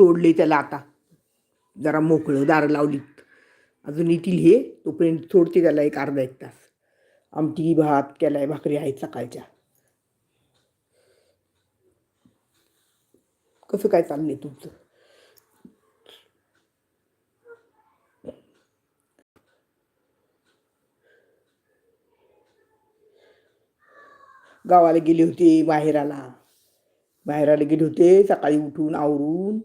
सोडले त्याला आता. जरा मोकळं दारं लावलीत. अजून येतील हे तोपर्यंत सोडते त्याला एक अर्धा एक तास. आमटी भात केलाय भाकरी आहेत सकाळच्या. कसं काय चाललंय तुमचं? गावाला गेले होते बाहेराला. बाहेराला गेले होते सकाळी उठून आवरून.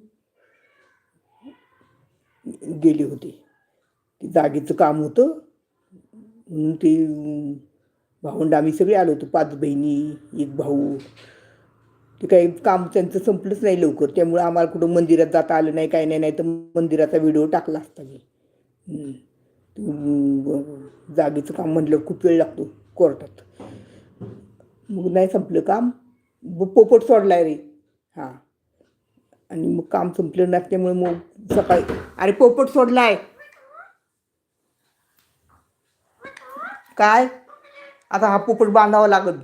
गेले होते. ते जागेचं काम होतं. म्हणून ते भावंड आम्ही सगळे आलो होतो. पाच बहिणी एक भाऊ. ते काही काम त्यांचं संपलंच नाही लवकर. त्यामुळे आम्हाला कुठं मंदिरात जाता आलं नाही काही नाही. नाही तर मंदिराचा व्हिडिओ टाकला असता मी. ते, जागेचं काम म्हटलं खूप वेळ लागतो कोर्टात. मग नाही संपलं काम. पोपट सोडलाय रे. हां. आणि मग काम संपलं नसल्यामुळे मग सकाळी अरे पोपट सोडलाय. काय? आता हा पोपट बांधावा लागत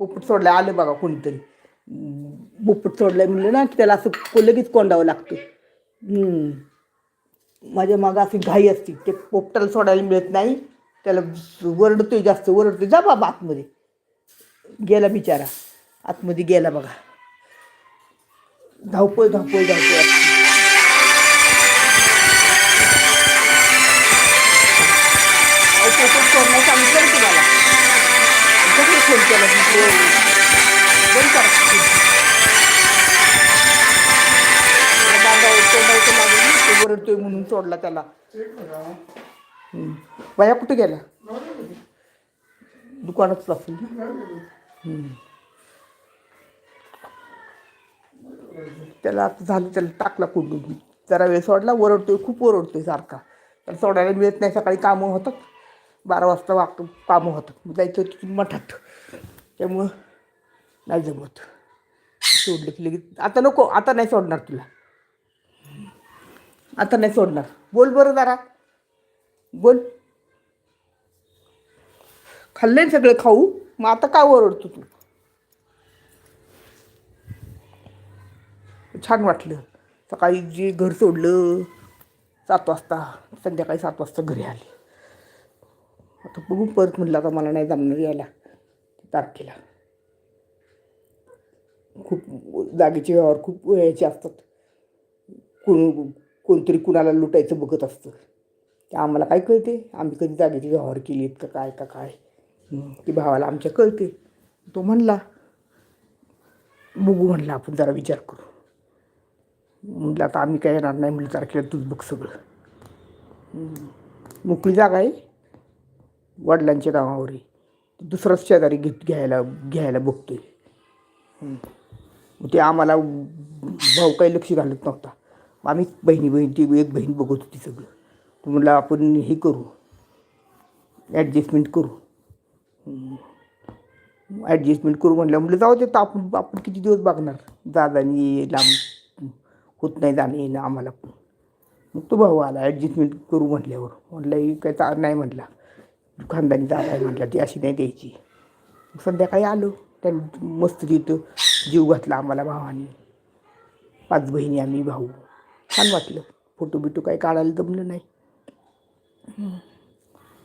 पोपट सोडलाय आलं बघा कोणीतरी. पोपट सोडलाय म्हणलं ना की त्याला असं लगेच कोंडावं लागतं. माझ्या मागं अशी घाई असते. ते पोपटाला सोडायला मिळत नाही. त्याला वरडतोय जास्त. वरडतोय. जा बाबा आतमध्ये. गेला बिचारा. आतमध्ये गेला बघा. धावपळ धावपळ धावपळ. असते. अहो, सोडणं सांगितलं तुम्हाला. कसं फोन केला. बंद करा. फोन. म्हणून सोडला त्याला. बाया कुठे गेला दुकानातच असेल ना हम्म. त्याला आता झालं त्याला टाकला कुंडून जरा वेळ सोडला ओरडतोय खूप ओरडतोय सारखा. त्याला सोडायला मिळत नाही सकाळी कामं होतात. बारा वाजता वागतो कामं होतात. मग जायचं तिथून मठात. त्यामुळं नाही जमत. सोडलं की लगेच. आता नको आता नाही सोडणार तुला. आता नाही सोडणार. बोल बरं जरा. बोल. खाल्ले सगळं खाऊ. मग आता का ओरडतो तू? छान वाटलं. सकाळी जे घर सोडलं सात वाजता संध्याकाळी सात वाजता घरी आले. आता बघू परत म्हटलं आता मला नाही जमणार यायला तारखेला. खूप जागेचे व्यवहार खूप वेळेचे असतात. कोण कोणतरी कुणाला लुटायचं बघत असतं. ते आम्हाला काय कळते? आम्ही कधी जागेचे व्यवहार केले आहेत का काय का काय? ते भावाला आमच्या कळते. तो म्हणला बघू म्हणला आपण जरा विचार करू. म्हटलं आता आम्ही काय येणार नाही म्हटलं तारखेला तूच बघ सगळं. मोकळी जागा आहे. वडिलांच्या नावावर. आहे दुसराच शेजारी घेत घ्यायला घ्यायला बघतोय. आहे मग ते आम्हाला भाऊ काही लक्ष घालत नव्हता. आम्ही बहिणी बहीण ती एक बहीण बघत होती सगळं. तर आपण हे करू. ॲडजस्टमेंट करू. ॲडजस्टमेंट करू म्हटलं म्हटलं जाऊ दे तर आपण आपण किती दिवस बघणार? दादानी लांब होत नाही जाणं येणं आम्हाला. पण मग तो भाऊ आला ॲडजस्टमेंट करू म्हटल्यावर. म्हटलं काय चार नाही म्हटला खानदानी जात आहे म्हटलं ती अशी नाही द्यायची. संध्याकाळी आलो. त्या मस्त तिथं जीव घातला आम्हाला भावाने. पाच बहिणी आम्ही भाऊ. छान वाटलं. फोटो बिटो काही काढायला जमलं नाही.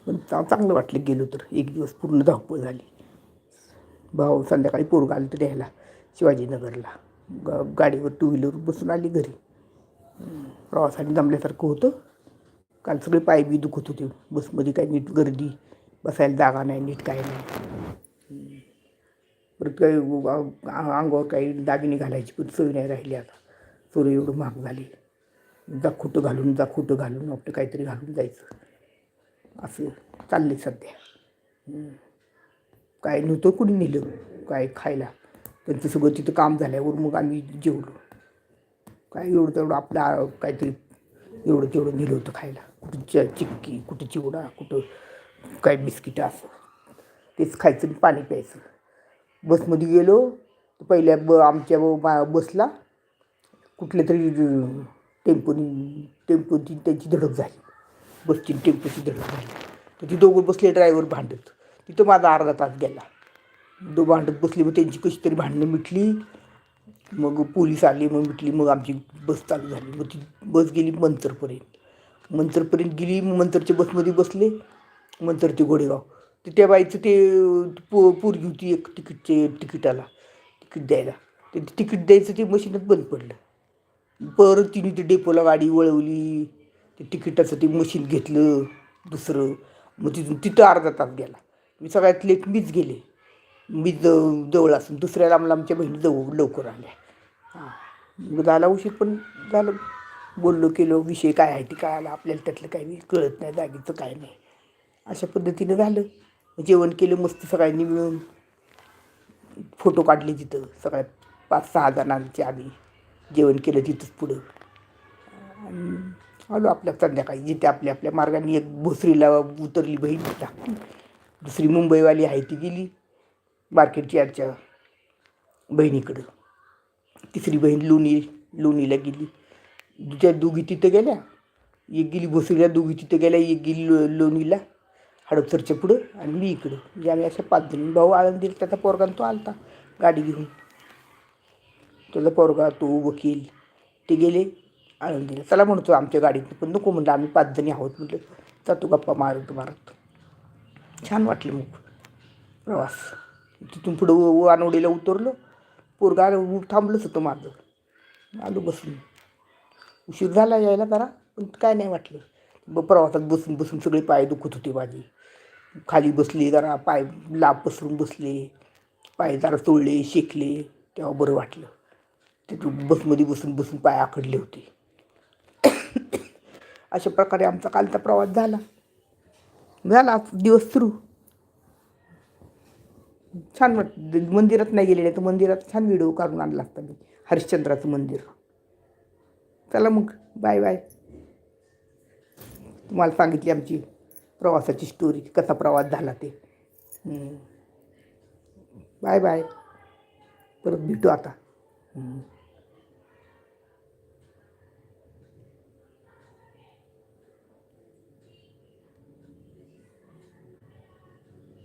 पण चांगलं वाटलं गेलो तर. एक दिवस पूर्ण धावपळ झाली. भाऊ संध्याकाळी पोरगा आलं तर द्यायला शिवाजीनगरला. ग गाडीवर टू व्हीलरवर बसून आली घरी. प्रवासाने जमल्यासारखं होतं. काल सगळे पाय बी दुखत होते. बसमध्ये काय नीट गर्दी बसायला जागा नाही नीट काय नाही. परत काही अंगावर काही दागिने घालायची पण सोय नाही राहिली आता. सोनं एवढं महाग झाली. जा खोटं घालून जा खोटं घालून आपलं काहीतरी घालून जायचं. असं चाललंय सध्या. काय नव्हतं कुणी नेलं काय खायला. त्यांचं सगळं तिथं काम झाल्यावर मग आम्ही जेवलो. काय एवढं तेवढं आपलं काहीतरी एवढं तेवढं नेलं होतं खायला. कुठं च चिक्की कुठं चिवडा कुठं काय बिस्किटं असं. तेच खायचं आणि पाणी प्यायचं. बसमध्ये गेलो तर पहिल्या ब आमच्या मा- बसला. कुठल्या तरी टेम्पोनी टेम्पोची त्यांची धडक झाली. बसची टेम्पोची धडक झाली. तर ती दोघं बसले ड्रायव्हर भांडत. तिथं माझा अर्धा तास गेला. दो भांडत बसली मग त्यांची कशी तरी भांडणं मिटली. मग पोलीस आले मग म्हटली मग आमची बस चालू झाली. मग ती बस गेली मंतरपर्यंत. मंतरपर्यंत गेली मग मंतरच्या बसमध्ये बसले. मंतर ते घोडेगाव तर त्या बाईचं ते पो पोरगी होती एक तिकीटचे तिकिटाला तिकीट द्यायला. ते तिकीट द्यायचं ते मशीनच बंद पडलं. परत तिने ते डेपोला गाडी वळवली. ते तिकिटाचं ते मशीन घेतलं दुसरं. मग तिथून तिथं अर्धा तास गेला. मी सगळ्यात लेट मीच गेले. मी ज जवळ असून दुसऱ्या लांब लांबच्या बहिणी जवळ लवकर आल्या. हां. मग झाला उशीर पण झालं. बोललो केलो विषय काय आहे ते काय आला आपल्याला त्यातलं काही कळत नाही जागेचं काय नाही. अशा पद्धतीनं झालं. जेवण केलं मस्त सगळ्यांनी मिळून. फोटो काढले तिथं सगळ्यात पाच सहा जणांचे आम्ही जेवण केलं तिथंच पुढं. आणि आलो आपल्या संध्याकाळी जिथे आपल्या आपल्या मार्गाने एक भोसरीला उतरली बहीण. धाकटी दुसरी मुंबईवाली आहे ती गेली. मार्केट यार्डच्या बहिणीकडं. तिसरी बहीण लोणी लोणीला गेली. त्या दोघी तिथं गेल्या. एक गेली भोसरीला दोघी तिथं गेल्या. एक गेली लो लोणीला. हडपसरच्या पुढं आणि मी इकडं. म्हणजे आम्ही अशा पाच जण भाऊ आळंदीला त्याचा पोरगा तो आलता. गाडी घेऊन. त्याचा पोरगा तो वकील. ते गेले आळंदीला. चला म्हणतो आमच्या गाडीत पण नको म्हणलं. आम्ही पाच जणी आहोत म्हटलं जातो गप्पा मारत मारत. छान वाटलं मग. प्रवास. तिथून पुढं वानवडीला उतरलो. पोरगा थांबलंच होतं माझं आलो बसून. उशीर झाला यायला जरा पण काय नाही वाटलं. ब प्रवासात बसून बसून सगळे पाय दुखत होते माझे. खाली बसले जरा पाय लाभ पसरून बसले. पाय जरा चोळले शेकले. तेव्हा बरं वाटलं. तिथून बसमध्ये बसून बसून पाय आखडले होते. अशा प्रकारे आमचा कालचा प्रवास झाला. झाला आज दिवस सुरू. छान वाट मंदिरात नाही गेलेले तर मंदिरात छान व्हिडिओ काढून आणला असता मी हरिश्चंद्राचं मंदिर. चला मग बाय बाय. तुम्हाला सांगितली आमची प्रवासाची स्टोरी कसा प्रवास झाला ते. Bye bye. परत भेटू आता.